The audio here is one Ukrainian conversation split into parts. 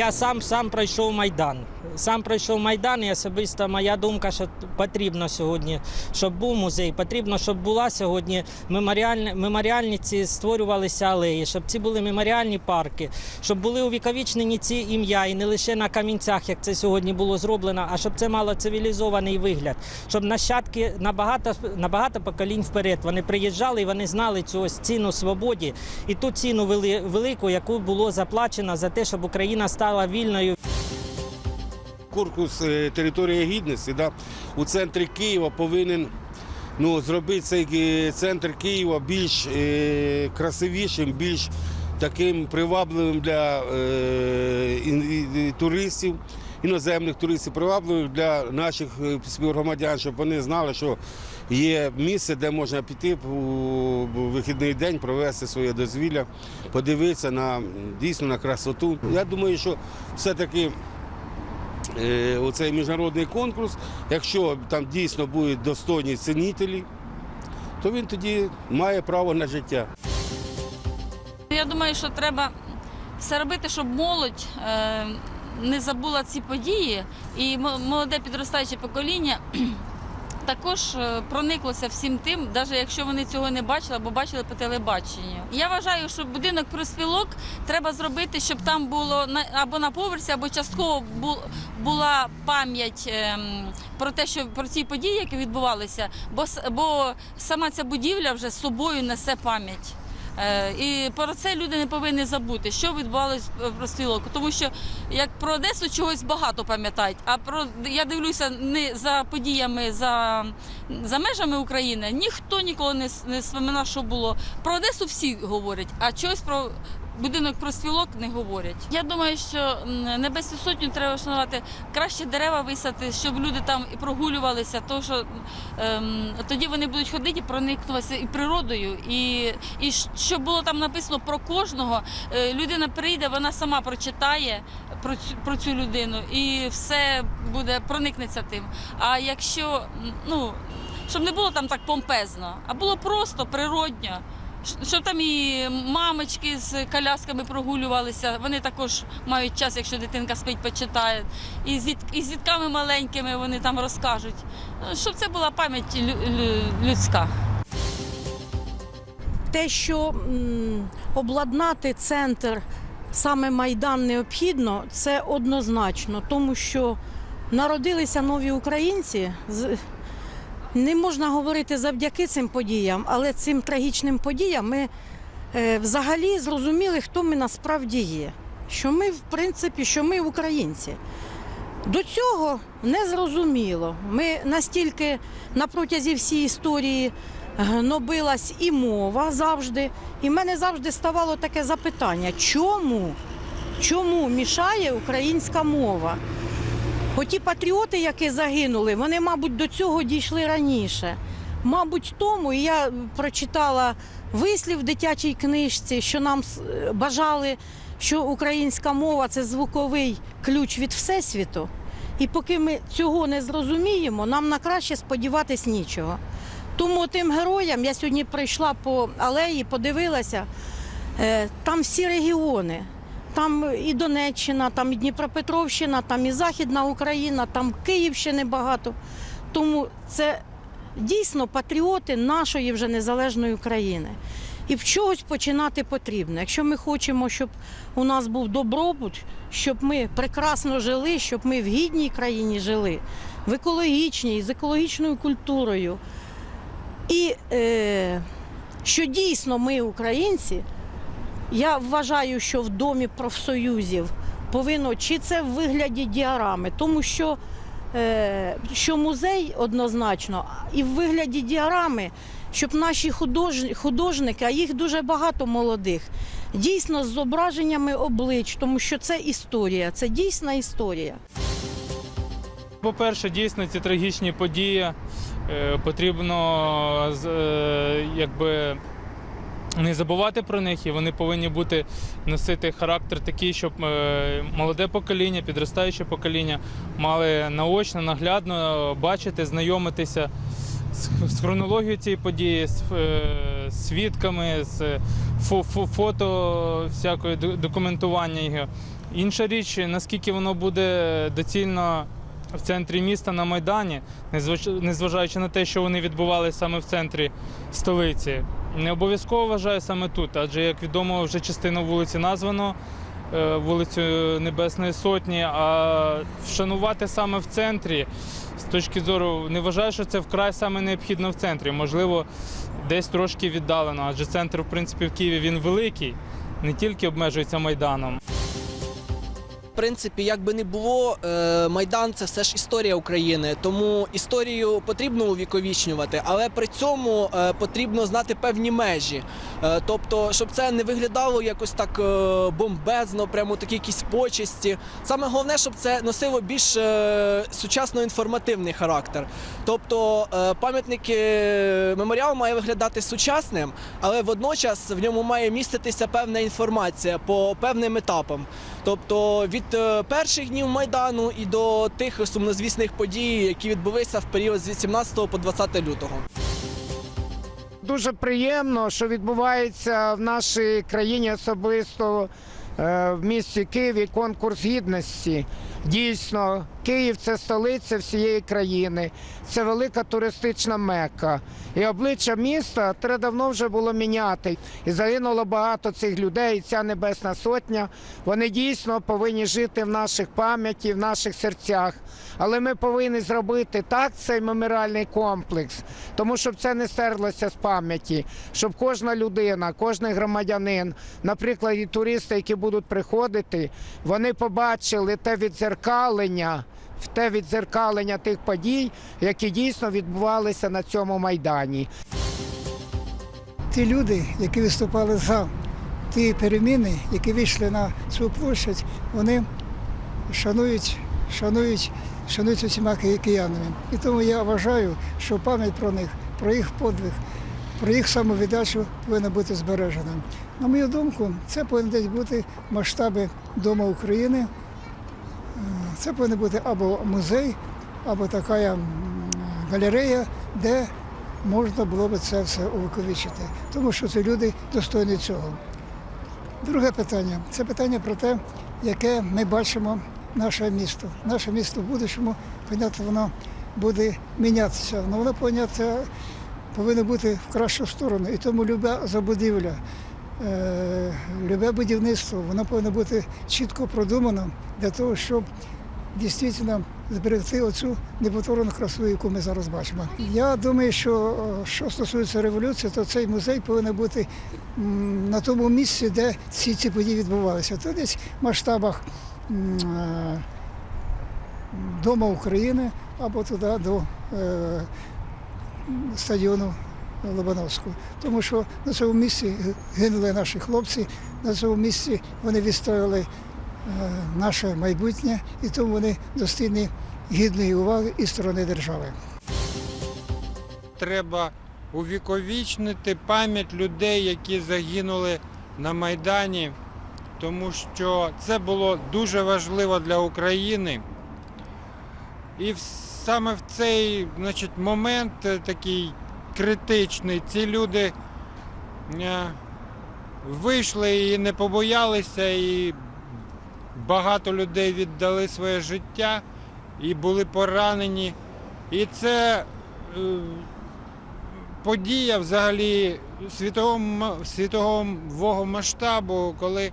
Я сам сам пройшов майдан. Сам пройшов майдан, і особисто моя думка, що потрібно сьогодні, щоб був музей. Потрібно, щоб була сьогодні меморіальні, меморіальні ці створювалися алеї, щоб ці були меморіальні парки, щоб були увіковічнені ці ім'я, і не лише на камінцях, як це сьогодні було зроблено, а щоб це мало цивілізований вигляд, щоб нащадки на багато, на багато поколінь вперед вони приїжджали і вони знали цю ось ціну свободі і ту ціну вели- велику, яку було заплачено за те, щоб Україна стала вільною. Корпус е, територія гідності да, у центрі Києва повинен ну, зробити цей е, центр Києва більш е, красивішим, більш таким привабливим для е, туристів, іноземних туристів, привабливим для наших е, співгромадян, щоб вони знали, що є місце, де можна піти у вихідний день, провести своє дозвілля, подивитися на дійсно на красоту. Я думаю, що все-таки е, оцей міжнародний конкурс, якщо там дійсно будуть достойні цінителі, то він тоді має право на життя. Я думаю, що треба все робити, щоб молодь е, не забула ці події, і молоде підростаюче покоління також е, прониклося всім тим, навіть якщо вони цього не бачили або бачили по телебаченню. Я вважаю, що будинок проспілок треба зробити, щоб там було або на поверсі, або частково бу- була пам'ять ем, про те, що про ці події, які відбувалися, бо бо сама ця будівля вже з собою несе пам'ять. Е, І про це люди не повинні забути, що відбувалося в розстрілок. Тому що як про Одесу чогось багато пам'ятають, а про я дивлюся не за подіями за, за межами України. Ніхто ніколи не, не споминав, що було. Про Одесу всі говорять, а чогось про. Будинок про проспілок не говорять. Я думаю, що Небесну сотню треба вшанувати, краще дерева висати, щоб люди там і прогулювалися, тому що ем, тоді вони будуть ходити проникнутися і природою, і, і щоб було там написано про кожного. Е, людина прийде, вона сама прочитає про цю, про цю людину і все буде проникнеться тим. А якщо ну щоб не було там так помпезно, а було просто природньо. Щоб там і мамочки з колясками прогулювалися, вони також мають час, якщо дитинка спить, почитає. І з, і з дітками маленькими вони там розкажуть. Ну, Щоб це була пам'ять лю- лю- людська. те, що обладнати центр саме Майдан необхідно, це однозначно, тому що народилися нові українці. Не можна говорити завдяки цим подіям, але цим трагічним подіям ми е, взагалі зрозуміли, хто ми насправді є. Що ми, в принципі, що ми українці. До цього не зрозуміло. Ми настільки на протязі всієї історії гнобилась і мова завжди. І в мене завжди ставало таке запитання: чому? Чому мішає українська мова? Оті патріоти, які загинули, вони, мабуть, до цього дійшли раніше. Мабуть, тому я прочитала вислів в дитячій книжці, що нам бажали, що українська мова це звуковий ключ від всесвіту. І поки ми цього не зрозуміємо, нам на краще сподіватись нічого. Тому тим героям я сьогодні прийшла по алеї, подивилася, е, там всі регіони. Там і Донеччина, там і Дніпропетровщина, там і Західна Україна, там Київщини багато. Тому це дійсно патріоти нашої вже незалежної України. І в чогось починати потрібно. Якщо ми хочемо, щоб у нас був добробут, щоб ми прекрасно жили, щоб ми в гідній країні жили, в екологічній, з екологічною культурою. І е, що дійсно ми, українці, я вважаю, що в домі профсоюзів повинно чи це в вигляді діарами, тому що, е, що музей однозначно, і в вигляді діарами, щоб наші худож, художники, а їх дуже багато молодих, дійсно з зображеннями облич, тому що це історія, це дійсна історія. По-перше, дійсно ці трагічні події е, потрібно е, якби не забувати про них, і вони повинні бути носити характер такий, щоб е, молоде покоління, підростаюче покоління мали наочно, наглядно бачити, знайомитися з, хронологією цієї події, з е, свідками, з фо- фо- фото всякої документування його. Інша річ, наскільки воно буде доцільно в центрі міста на Майдані, незваж- незважаючи на те, що вони відбувалися саме в центрі столиці. Не обов'язково вважаю саме тут, адже, як відомо, вже частину вулиці названо е, вулицю Небесної Сотні, а вшанувати саме в центрі з точки зору не вважаю, що це вкрай саме необхідно в центрі. Можливо, десь трошки віддалено, адже центр, в принципі, в Києві він великий, не тільки обмежується Майданом. Принципі, як би не було, е, Майдан це все ж історія України. Тому історію потрібно увіковічнювати, але при цьому е, потрібно знати певні межі. Е, Тобто, щоб це не виглядало якось так бомбезно, прямо такі якісь почесті. Саме головне, щоб це носило більш е, сучасно інформативний характер. Тобто пам'ятник е, меморіал має виглядати сучасним, але водночас в ньому має міститися певна інформація по певним етапам. Тобто від е, перших днів майдану і до тих сумнозвісних подій, які відбулися в період з 18 по 20 лютого. Дуже приємно, що відбувається в нашій країні, особисто е, в місті Києві, конкурс гідності. Дійсно, Київ це столиця всієї країни, це велика туристична мекка. І обличчя міста треба давно вже було міняти. І загинуло багато цих людей. І ця небесна сотня. Вони дійсно повинні жити в наших пам'яті, в наших серцях. Але ми повинні зробити так цей меморіальний комплекс, тому щоб це не стерлося з пам'яті, щоб кожна людина, кожен громадянин, наприклад, і туристи, які будуть приходити, вони побачили те відзеркалення, в те відзеркалення тих подій, які дійсно відбувалися на цьому майдані. ті люди, які виступали за ті переміни, які вийшли на цю площадь, вони шанують, шанують, шанують усіма киянами. І тому я вважаю, що пам'ять про них, про їх подвиг, про їх самовіддачу повинна бути збережена. На мою думку, це повинні бути масштаби Дому України. Це повинен бути або музей, або така галерея, де можна було би це все увековічити, тому що це люди достойні цього. Друге питання це питання про те, яке ми бачимо наше місто. Наше місто в будущому, понятно, воно буде мінятися. але воно понятно, повинно бути в кращу сторону. І тому люба забудівля, е, любе будівництво, воно повинно бути чітко продумано для того, щоб дійсно зберегти оцю неповторну красу, яку ми зараз бачимо. Я думаю, що е, що стосується революції, то цей музей повинен бути на тому місці, де ці ці події відбувалися. То десь в масштабах е, Дома України або туди до е, стадіону Лобановського. Тому що на цьому місці гинули наші хлопці, на цьому місці вони відстояли наше майбутнє, і тому вони достойні гідної уваги і сторони держави. треба увіковічнити пам'ять людей, які загинули на Майдані, тому що це було дуже важливо для України. І саме в цей значить, момент е, такий критичний, ці люди е, вийшли і не побоялися, і багато людей віддали своє життя і були поранені. І це е, подія взагалі світового, масштабу, коли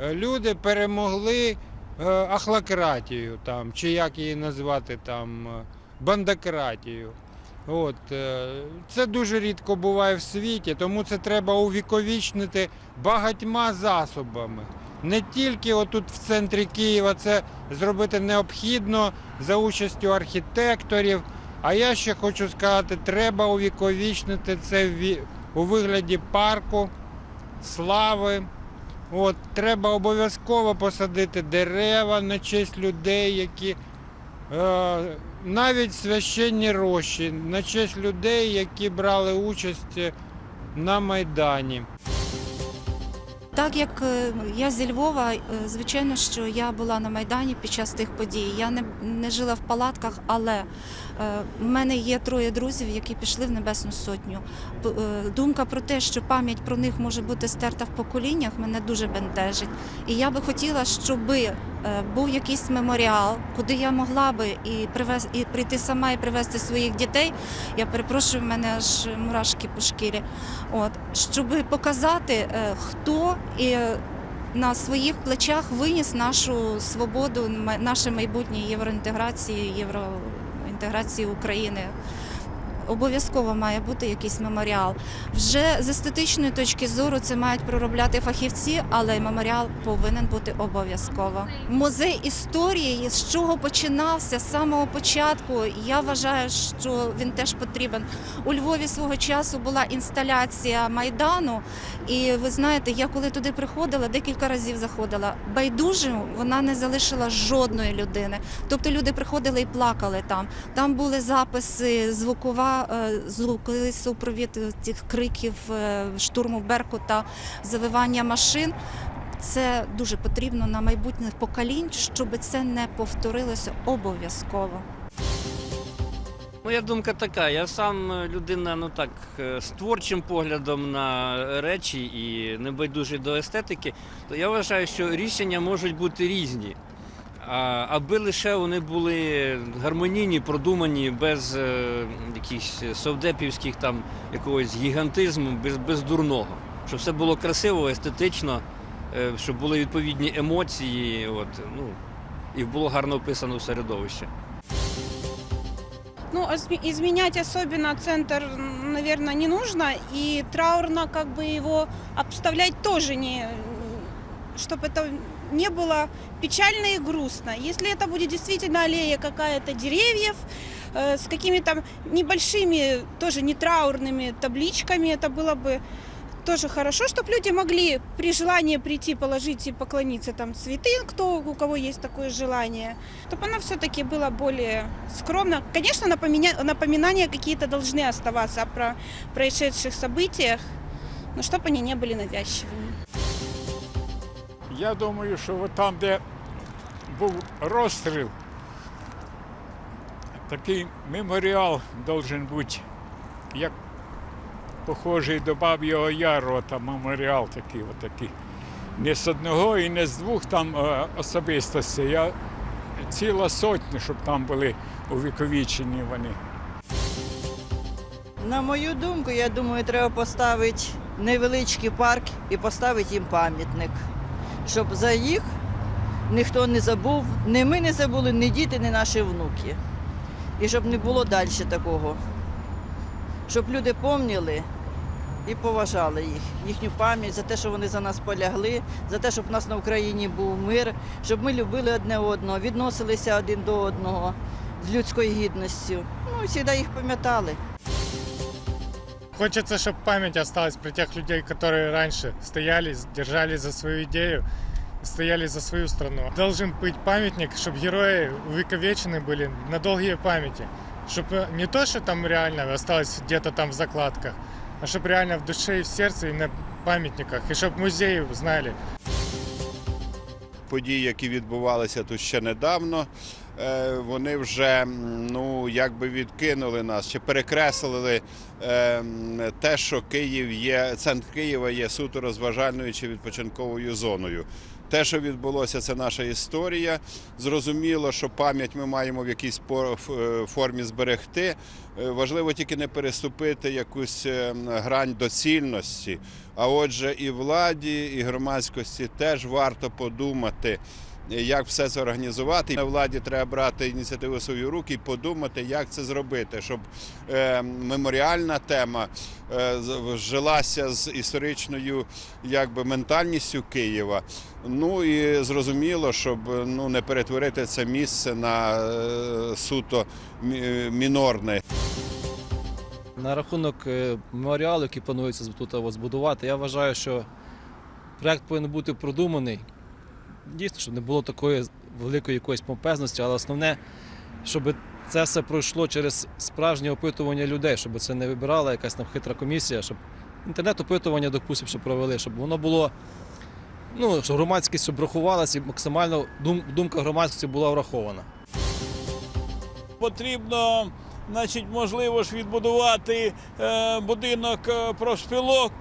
е, люди перемогли е, ахлократію, там, чи як її назвати там, бандократію. От, це дуже рідко буває в світі, тому це треба увіковічнити багатьма засобами. Не тільки отут в центрі Києва це зробити необхідно за участю архітекторів. А я ще хочу сказати, треба увіковічнити це у вигляді парку, слави. От, треба обов'язково посадити дерева на честь людей, які е, навіть священні рощі, на честь людей, які брали участь на Майдані. Так як е, я зі Львова, е, звичайно, що я була на Майдані під час тих подій. Я не, не жила в палатках, але е, в мене є троє друзів, які пішли в Небесну Сотню. Думка про те, що пам'ять про них може бути стерта в поколіннях, мене дуже бентежить. І я би хотіла, щоб був якийсь меморіал, куди я могла би і привез, і прийти сама і привезти своїх дітей. Я перепрошую, в мене аж мурашки по шкірі. От щоб показати, е, хто і е, на своїх плечах виніс нашу свободу, наше майбутнє євроінтеграції, євроінтеграції України. Обов'язково має бути якийсь меморіал. Вже з естетичної точки зору це мають проробляти фахівці, але меморіал повинен бути обов'язково. Музей історії, з чого починався з самого початку. Я вважаю, що він теж потрібен. У Львові свого часу була інсталяція майдану, і ви знаєте, я коли туди приходила, декілька разів заходила. Байдужим вона не залишила жодної людини. Тобто люди приходили і плакали там. Там були записи, звукова е, звуковий супровід цих криків, е, штурму Беркута, завивання машин. Це дуже потрібно на майбутніх поколінь, щоб це не повторилося обов'язково. Моя думка така. Я сам е, людина, ну так, з творчим поглядом на речі і небайдужий до естетики, то я вважаю, що рішення можуть бути різні А, аби лише вони були гармонійні, продумані, без е, якихось совдепівських там якогось гігантизму, без, без дурного. Щоб все було красиво, естетично, е, щоб були відповідні емоції, от, ну, і було гарно описано середовище. Ну, изме- изменять особенно центр, наверное, не нужно. И траурно как бы его обставлять тоже не... Чтобы это не было печально и грустно. Если это будет действительно аллея какая-то деревьев, э, с какими-то небольшими, тоже не траурными табличками, это было бы тоже хорошо, чтобы люди могли при желании прийти, положить и поклониться там цветы, кто, у кого есть такое желание, чтобы оно все-таки было более скромно. Конечно, напоминя- напоминания какие-то должны оставаться о про- происшедших событиях, но чтобы они не были навязчивыми. Я думаю, що от там, де був розстріл, такий меморіал должен бути, як похожий до Баб'ього Яру, там меморіал такий, отакий. Не з одного і не з двох там е, особистостей, а ціла сотня, щоб там були увіковічені вони. На мою думку, я думаю, треба поставити невеличкий парк і поставити їм пам'ятник, щоб за їх ніхто не забув, ні ми не забули, ні діти, ні наші внуки. І щоб не було далі такого. Щоб люди пам'ятали і поважали їх, їхню пам'ять за те, що вони за нас полягли, за те, щоб у нас на Україні був мир, щоб ми любили одне одного, відносилися один до одного з людською гідністю. Ну завжди їх пам'ятали. Хочется, чтобы память осталась про тех людей, которые раньше стояли, держались за свою идею, стояли за свою страну. Должен быть памятник, чтобы герои увековечены были на долгие памяти. Чтобы не то, что там реально осталось где-то там в закладках, а чтобы реально в душе и в сердце, и на памятниках, и чтобы музеи знали. події, які відбувалися тут ще недавно, е, вони вже ну, якби відкинули нас чи перекреслили е, те, що Київ є, центр Києва є суто розважальною чи відпочинковою зоною. Те, що відбулося, це наша історія. Зрозуміло, що пам'ять ми маємо в якійсь е, формі зберегти. Е, Важливо тільки не переступити якусь е, грань доцільності. А отже, і владі, і громадськості теж варто подумати, як все це організувати. На владі треба брати ініціативу свої руки і подумати, як це зробити, щоб е, меморіальна тема е, вжилася з історичною якби, ментальністю Києва. Ну і зрозуміло, щоб ну, не перетворити це місце на е, суто мінорне. На рахунок меморіалу, який планується тут збудувати, я вважаю, що проект повинен бути продуманий. Дійсно, щоб не було такої великої якоїсь помпезності, але основне, щоб це все пройшло через справжнє опитування людей, щоб це не вибирала якась там хитра комісія, щоб інтернет-опитування, допустимо, щоб провели, щоб воно було Ну, щоб громадськість щоб рахувалася і максимально дум, думка громадськості була врахована. Потрібно, значить, можливо ж відбудувати е, будинок е, профспілок,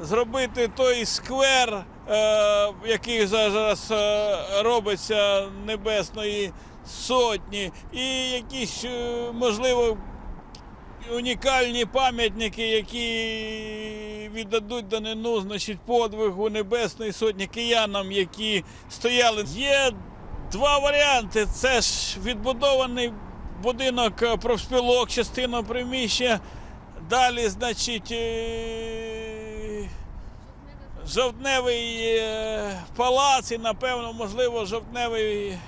зробити той сквер, е, який зараз е, робиться Небесної Сотні, і якісь, е, можливо, унікальні пам'ятники, які віддадуть данину значить, подвигу Небесної Сотні киянам, які стояли. Є два варіанти. Це ж відбудований будинок профспілок, частина приміщення. Далі, значить, жовтневий е, палац і, напевно, можливо, жовтневий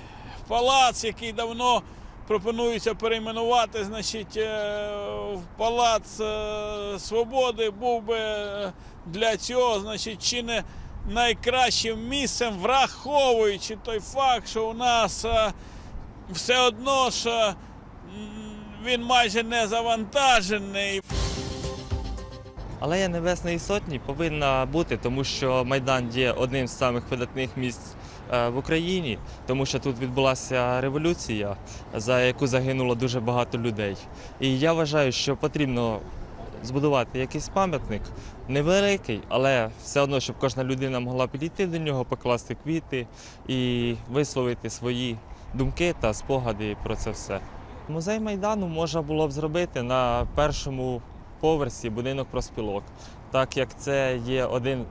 палац, який давно пропонується перейменувати, значить, е, в Палац е, Свободи був би для цього, значить, чи не найкращим місцем, враховуючи той факт, що у нас все одно ж він майже не завантажений. Алея Небесної Сотні повинна бути, тому що Майдан є одним з самих видатних місць е, в Україні, тому що тут відбулася революція, за яку загинуло дуже багато людей. І я вважаю, що потрібно збудувати якийсь пам'ятник, невеликий, але все одно, щоб кожна людина могла підійти до нього, покласти квіти і висловити свої думки та спогади про це все. Музей Майдану можна було б зробити на першому поверсі будинок проспілок, так як це є один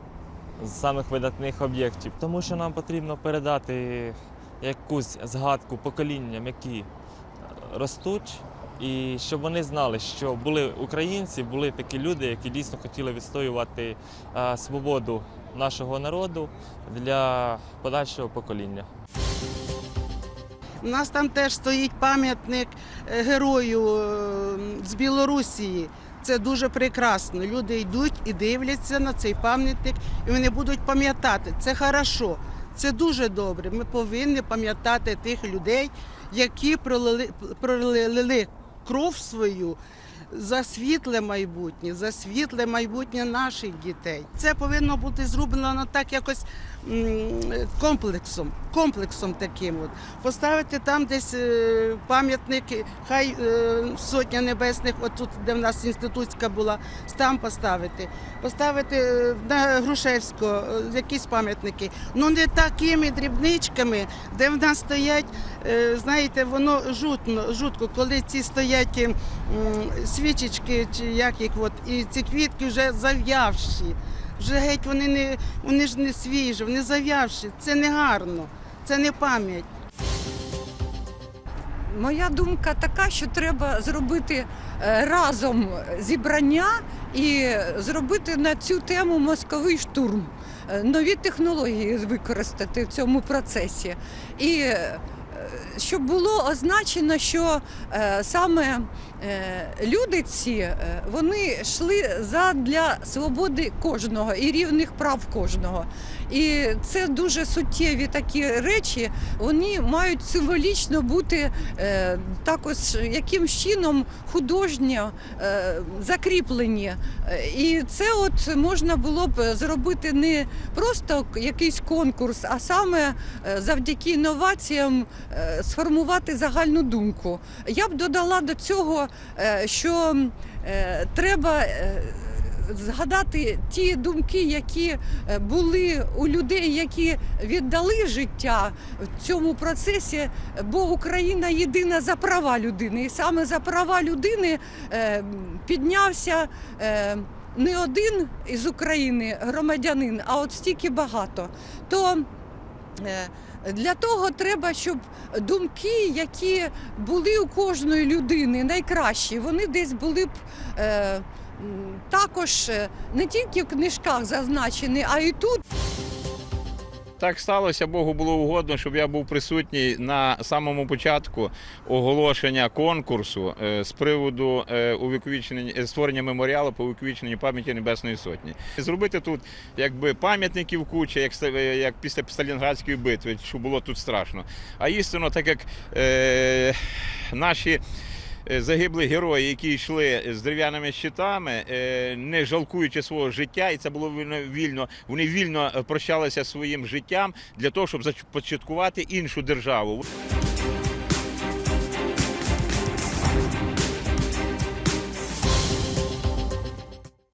з самих видатних об'єктів. Тому що нам потрібно передати якусь згадку поколінням, які е, ростуть, і щоб вони знали, що були українці, були такі люди, які дійсно хотіли відстоювати е, свободу нашого народу для подальшого покоління. У нас там теж стоїть пам'ятник е, герою з Білорусії. Це дуже прекрасно. Люди йдуть і дивляться на цей пам'ятник, і вони будуть пам'ятати. Це хорошо, це дуже добре. Ми повинні пам'ятати тих людей, які пролили, пролили кров свою за світле майбутнє, за світле майбутнє наших дітей. Це повинно бути зроблено так якось комплексом, комплексом таким. От. Поставити там десь е, пам'ятник, хай е, сотня небесних, от тут, де в нас інститутська була, там поставити. Поставити е, на Грушевського е, якісь пам'ятники. Ну не такими дрібничками, де в нас стоять, знаєте, воно жутно, жутко, коли ці стоять е, м, свічечки, чи як їх, от, і ці квітки вже зав'явші. Вже геть вони не вони ж не свіжі, вони зав'явші. Це не гарно, це не пам'ять. Моя думка така, що треба зробити е, разом зібрання і зробити на цю тему мозковий штурм, Е, нові технології використати в цьому процесі. І щоб було означено, що е, саме е, люди ці е, вони йшли задля свободи кожного і рівних прав кожного. І це дуже суттєві такі речі, вони мають символічно бути також якимсь чином художньо закріплені. І це от можна було б зробити не просто якийсь конкурс, а саме завдяки інноваціям сформувати загальну думку. Я б додала до цього, е, що е, треба. е, Згадати ті думки, які е, були у людей, які віддали життя в цьому процесі, бо Україна єдина за права людини. І саме за права людини е, піднявся е, не один із України громадянин, а от стільки багато. То е, для того треба, щоб думки, які були у кожної людини, найкращі, вони десь були б. Е, також е, не тільки в книжках зазначені, а й тут. Так сталося, Богу було угодно, щоб я був присутній на самому початку оголошення конкурсу е, з приводу е, увіковічення е, створення меморіалу по увіковіченню пам'яті Небесної Сотні. Зробити тут якби пам'ятників куча, як, як після Сталінградської битви, що було тут страшно. А істинно, так як е, наші е, загибли герої, які йшли з дерев'яними щитами, е, не жалкуючи свого життя, і це було вільно. Вони вільно е, прощалися своїм життям для того, щоб започаткувати іншу державу.